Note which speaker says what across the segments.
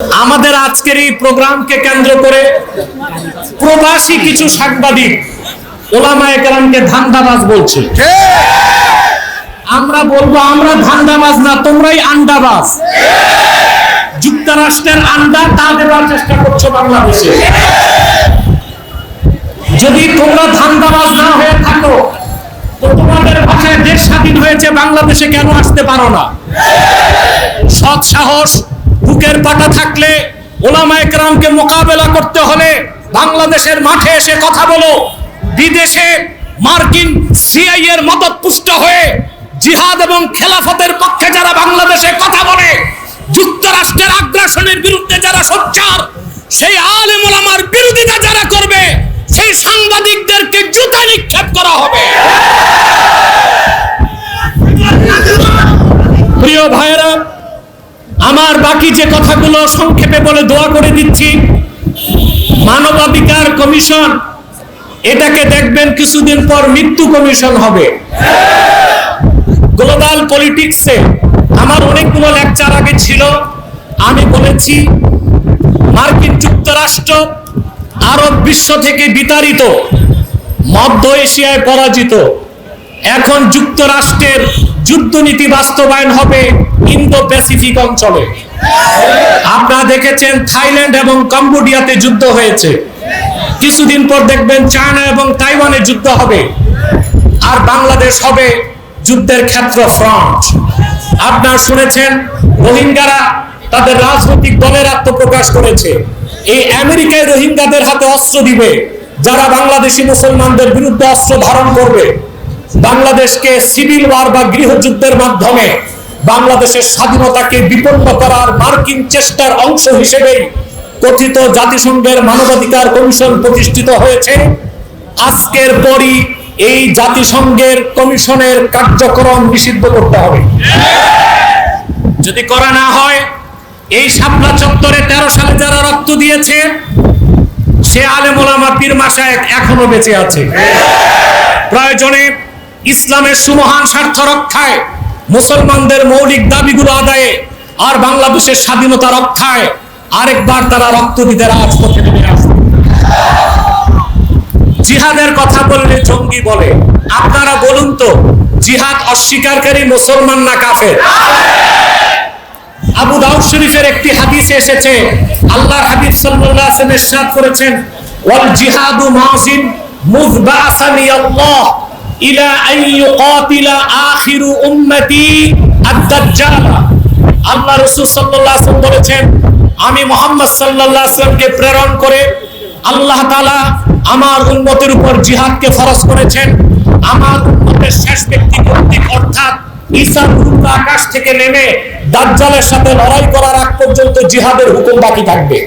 Speaker 1: আমাদের আজকের এই প্রোগ্রামকে কেন্দ্র করে প্রবাসী কিছু সাংবাদিক ওলামায়ে কেরামকে ধান্দাবাজ বলছে। আমরা বলব, আমরা ধান্দাবাজ না, তোমরাই আন্ডাবাজ যুক্তরাষ্ট্রের আন্ডা তা দেওয়ার চেষ্টা করছ বাংলাদেশে। যদি তোমরা ধান্দাবাজ না হয়ে থাকো, তো তোমাদের ভাষায় দেশ স্বাধীন হয়েছে, বাংলাদেশে কেন আসতে পারো না? সৎ সাহস বুকের পাটা থাকলে ওলামা একরামকে মোকাবেলা করতে হলে বাংলাদেশের মাঠে এসে কথা বলো। বিদেশে মার্কিন সিআই এর মদত পুষ্ট হয়ে জিহাদ এবং খেলাফতের পক্ষে যারা বাংলাদেশে কথা বলে, যুক্তরাষ্ট্রের আগ্রাসনের বিরুদ্ধে যারা সোচ্চার, সেই আলেম ওলামার বিরোধিতা যারা করবে, সেই সাংবাদিকদেরকে জুতা নিক্ষেপ করা হবে। বাকি যে কথাগুলো সংক্ষেপে বলে দোয়া করে দিচ্ছি। মানবাধিকার কমিশন, এটাকে দেখবেন কিছুদিন পর মৃত্যু কমিশন হবে। গ্লোবাল পলিটিক্সে আমার অনেকগুলো লেকচার আগে ছিল। আমি বলেছি, মার্কিন যুক্তরাষ্ট্র আরব বিশ্ব থেকে বিতাড়িত, মধ্য এশিয়ায় পরাজিত। এখন যুক্তরাষ্ট্রের যুদ্ধনীতি বাস্তবায়ন হবে ইন্দো প্যাসিফিক অঞ্চলে। আপনারা দেখেছেন থাইল্যান্ড এবং কম্বোডিয়াতে যুদ্ধ হয়েছে। কিছুদিন পর দেখবেন চায়না এবং তাইওয়ানে যুদ্ধ হবে। আর বাংলাদেশ হবে যুদ্ধের ক্ষেত্র ফ্রন্ট আপনারা শুনেছেন, রোহিঙ্গারা তাদের রাজনৈতিক দলের আত্মপ্রকাশ করেছে। এই আমেরিকায় রোহিঙ্গাদের হাতে অস্ত্র দিবে, যারা বাংলাদেশি মুসলমানদের বিরুদ্ধে অস্ত্র ধারণ করবে। বাংলাদেশকে সিভিল ওয়ার বা গৃহযুদ্ধের মাধ্যমে বাংলাদেশের স্বাধীনতাকে বিপন্ন করার মার্কিন চেষ্টার অংশ হিসেবেই কথিত জাতিসংঘের মানবাধিকার কমিশন প্রতিষ্ঠিত হয়েছে। আজকের পরই এই জাতিসংঘের কমিশনের কার্যক্রম নিষিদ্ধ করতে হবে। যদি করা না হয়, এই শাপলা চত্বরে তেরো সালে যারা রক্ত দিয়েছে, সে আলেমোলামা পীর মাসায়েক এখনও বেঁচে আছে। প্রয়োজনে ইসলামের সুমহান স্বার্থ রক্ষায় মুসলমানদের মৌলিক দাবিগুলো আদায়ে আর বাংলাদেশের স্বাধীনতা রক্ষায় আরেকবার তারা রক্ত দিতে রাজপথে নেমে আসবে জিহাদের কথা বললে জঙ্গি বলে। আপনারা বলুন তো, জিহাদ অস্বীকারী মুসলমান না কাফের? আবু দাউদ শরীফের একটি হাদিসে এসেছে, আল্লাহর হাবিব সাল্লাল্লাহু আলাইহি ওয়াসাল্লাম করেছেন, ওয়াল জিহাদু মাযিন মুয বাআসানি আল্লাহ ইলা আন ইউকাতিলা আখিরু উম্মতি আদ-দাজ্জাল। আল্লাহ রাসূল সাল্লাল্লাহু আলাইহি বলেছেন, আমি মুহাম্মদ সাল্লাল্লাহু আলাইহি প্রেরণ করে আল্লাহ তাআলা আমার উম্মতের উপর জিহাদকে ফরজ করেছেন। আমার উম্মতের শেষ ব্যক্তি কর্তৃক অর্থাৎ ঈসা রূপ আকাশ থেকে নেমে দাজ্জালের সাথে লড়াই করার আগ পর্যন্ত জিহাদের হুকুম বাকি থাকবে।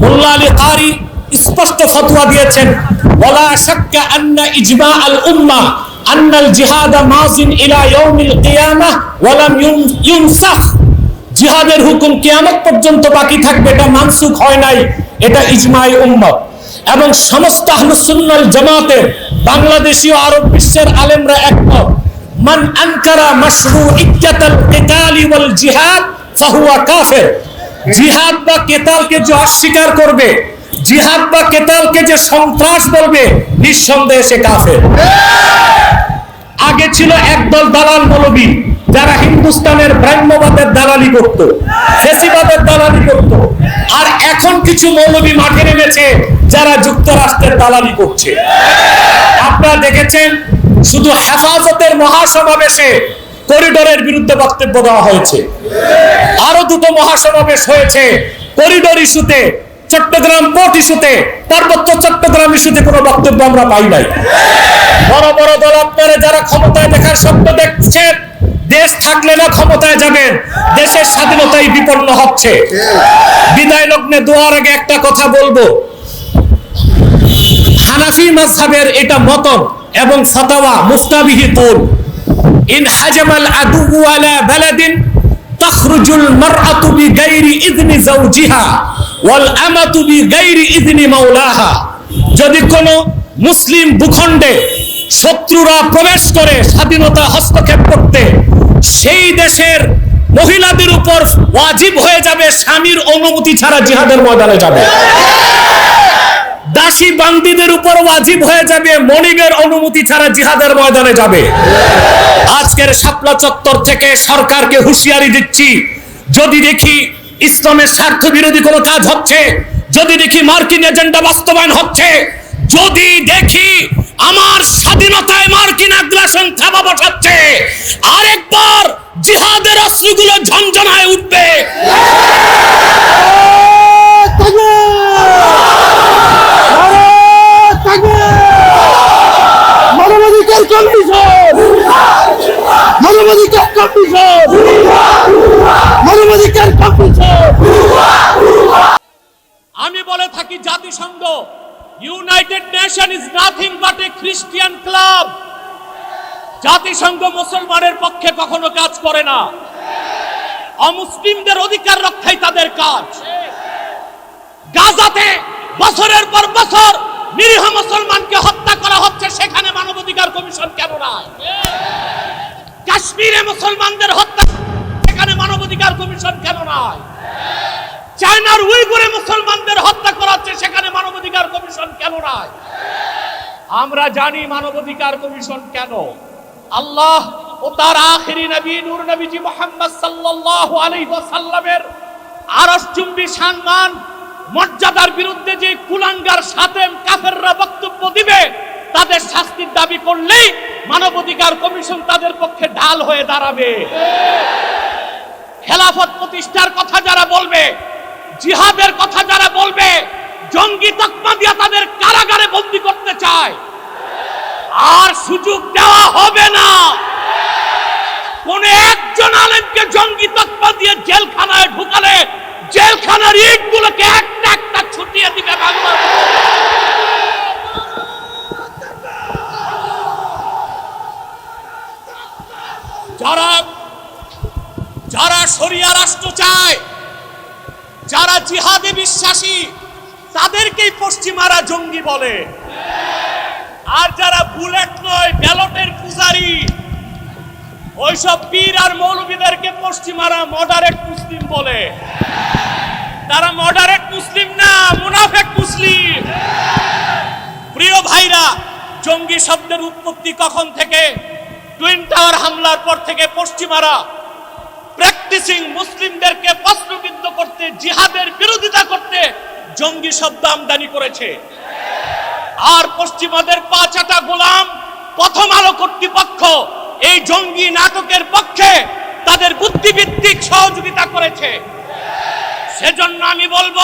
Speaker 1: মোল্লা আলী কারি স্পষ্ট ফতোয়া দিয়েছেন, ওয়ালা শাক্কা আন্না ইজমা আল উম্মাহ আন্না আল জিহাদ মাযিন ইলা ইয়াউমিল কিয়ামাহ ওয়া লাম ইউনসাখ। জিহাদের হুকুম কিয়ামত পর্যন্ত বাকি থাকবে, এটা মানসুখ হয় নাই, এটা ইজমাই উম্মত এবং সমস্ত আহলুস সুন্নাহ জামাতের বাংলাদেশি ও আরব বিশ্বের আলেমরা একমত, মান আনকারা মাশরুইয়াতাল কিতালি ওয়াল জিহাদ, ফাহুয়া কাফির। জিহাদ বা কেতালকে যে অস্বীকার করবে জিহাদ বা কেতালকে যে সন্ত্রাস বলবে, নিঃসন্দেহে সে কাফের। আগে ছিল একদল দালাল মৌলবী, যারা হিন্দুস্তানের ব্রাহ্মবাদের দালালি করত, ফেসিবাদের দালালি করত, আর এখন কিছু মৌলবী মাঠে নেমেছে, যারা যুক্তরাষ্ট্রের দালালি করছে। আপনারা দেখেছেন, শুধু হেফাজতের মহাসমাবেশে করিডোরের বিরুদ্ধে বক্তব্য দেওয়া হয়েছে। আরও দুটো মহাসমাবেশ হয়েছে, করিডোর ইস্যুতে চট্টগ্রাম পোর্ট ইস্যুতে, পার্বত্য চট্টগ্রাম ইস্যুতে কোনো বক্তব্য আমরা পাই নাই। বড় বড় দল আপনারা যারা ক্ষমতায় দেখার স্বপ্ন দেখছেন, দেশ থাকলে না ক্ষমতায় যাবেন, দেশের স্বাধীনতাই বিপন্ন হচ্ছে। বিদায় লগ্নে দোয়ার আগে একটা কথা বলব। হানাফি মাযহাবের এটা মতন এবং ফতোয়া মুফতাবিহি কুল। ইন হাজামাল আদু আলা বালাদিন, তখরুজুল মারআতু বিগাইরি ইযনি যাওজিহা। যদি কোনো মুসলিম ভূখণ্ডে শত্রুরা প্রবেশ করে স্বাধীনতা হস্তক্ষেপ করতে, সেই দেশের মহিলাদের উপর ওয়াজিব হয়ে যাবে, স্বামীর অনুমতি ছাড়া জিহাদের ময়দানে যাবে। দাসী বান্দিদের উপর ওয়াজিব হয়ে যাবে, মনিবের অনুমতি ছাড়া জিহাদের ময়দানে যাবে। আজকের শাপলা চত্বর থেকে সরকারকে হুঁশিয়ারি দিচ্ছি, যদি দেখি ইসলামের স্বার্থ বিরোধী কোনো কাজ হচ্ছে? যদি দেখি মার্কিন এজেন্ডা বাস্তবায়ন হচ্ছে, যদি দেখি আমার স্বাধীনতায় মার্কিন আগ্রাসন থাবা বসাচ্ছে, আরেকবার জিহাদের অস্ত্রগুলো ঝনঝনায় উঠবে।
Speaker 2: মানবাধিকার কমিশন! মানবাধিকার কমিশন মানবাধিকার কমিশন
Speaker 1: আমি বলে থাকি জাতিসংঘ United Nation is nothing but a Christian club জাতিসংঘ মুসলমানের পক্ষে কখনো কাজ করে না। অমুসলিমদের অধিকার রক্ষাই তাদের কাজ। গাজাতে বছরের পর বছর নিরীহ মুসলমানকে হত্যা করা হচ্ছে, সেখানে মানবাধিকার কমিশন কেন নাই? কাশ্মীরে মুসলমানদের হত্যা, সেখানে মানবাধিকার কমিশন কেন নাই? চায়নার উইগুরে মুসলমানদের হত্যা করাচ্ছে, সেখানে মানবাধিকার কমিশন কেন নাই? আমরা জানি মানবাধিকার কমিশন কেন। আল্লাহ ও তার আখেরি নবী, নূর নবীজি মোহাম্মদ সাল্লাল্লাহু আলাইহি ওয়াসাল্লামের আরশ চুম্বি সম্মান, মর্যাদার বিরুদ্ধে যে কুলাঙ্গার সাতেম কাফেররা বক্তব্য দিবে, তাদের শাস্তির দাবি করলেই মানবাধিকার কমিশন তাদের পক্ষে ঢাল হয়ে দাঁড়াবে। খেলাফত প্রতিষ্ঠার কথা যারা বলবে জিহাদের কথা যারা বলবে, জঙ্গি তকমা দিয়া তাদের কারাগারে বন্দি করতে চায়। আর সুযোগ দেওয়া হবে না। কোন একজন আলেমকে জঙ্গি তকমা দিয়ে জেলখানায় ঢুকালে, জেলখানার ইট গুলোকে একটা একটা ছুটিয়ে দিবে বাংলা যারা যারা শরিয়া রাষ্ট্র চায় যারা জিহাদে বিশ্বাসী, তাদেরকেই পশ্চিমারা জঙ্গি বলে। আর যারা বুলেট নয়, ব্যালটের পূজারি, ওইসব পীর আর মৌলবীদেরকে পশ্চিমারা মডারেট মুসলিম বলে। তারা মডারেট মুসলিম না, মুনাফেক মুসলিম। প্রিয় ভাইরা, জঙ্গি শব্দের উৎপত্তি কখন থেকে? টুইন টাওয়ার হামলার পর থেকে পশ্চিমারা প্র্যাকটিসিং মুসলিমদেরকে প্রশ্নবিদ্ধ করতে, জিহাদের বিরোধিতা করতে জঙ্গি শব্দ আমদানি করেছে। আর পশ্চিমাদের পাঁচাটা গোলাম প্রথম আলো কর্তৃপক্ষ এই জঙ্গি নাটকের পক্ষে তাদের বুদ্ধিভিত্তিক সহযোগিতা করেছে। সেজন্য আমি বলব,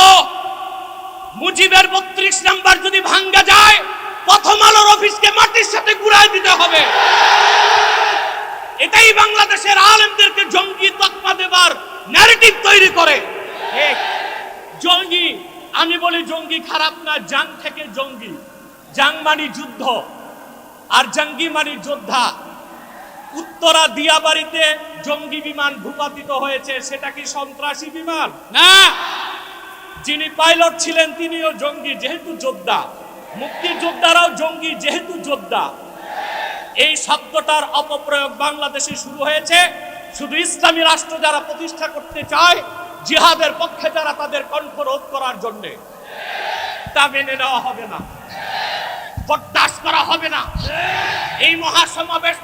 Speaker 1: মুজিবের বত্রিশ নাম্বার যদি ভাঙ্গা যায়, প্রথম আলোর অফিসকে মাটির সাথে গুড়ায় দিতে হবে। এটাই বাংলাদেশের আলেমদেরকে জঙ্গি তকমা দেবার ন্যারেটিভ তৈরি করে। জঙ্গি, আমি বলি জঙ্গি খারাপ না, জাং থেকে জঙ্গি। জাং মানি যুদ্ধ, আর জঙ্গি মানি যোদ্ধা। উত্তরা দিয়াবাড়িতে জঙ্গি বিমান ভূপাতিত হয়েছে, সেটা কি সন্ত্রাসী বিমান? না। যিনি পাইলট ছিলেন, তিনিও জঙ্গি, যেহেতু যোদ্ধা। মুক্তিযোদ্ধারাও জঙ্গি, যেহেতু যোদ্ধা। এই শব্দটার অপপ্রয়োগ বাংলাদেশে শুরু হয়েছে। শুধু ইসলামী রাষ্ট্র যারা প্রতিষ্ঠা করতে চায়, জিহাদের পক্ষে যারা তাদের কণ্ঠ রোধ করার জন্য। তা মেনে নেওয়া হবে না। বরদাস্ত করা হবে না। এই মহাসমাবেশ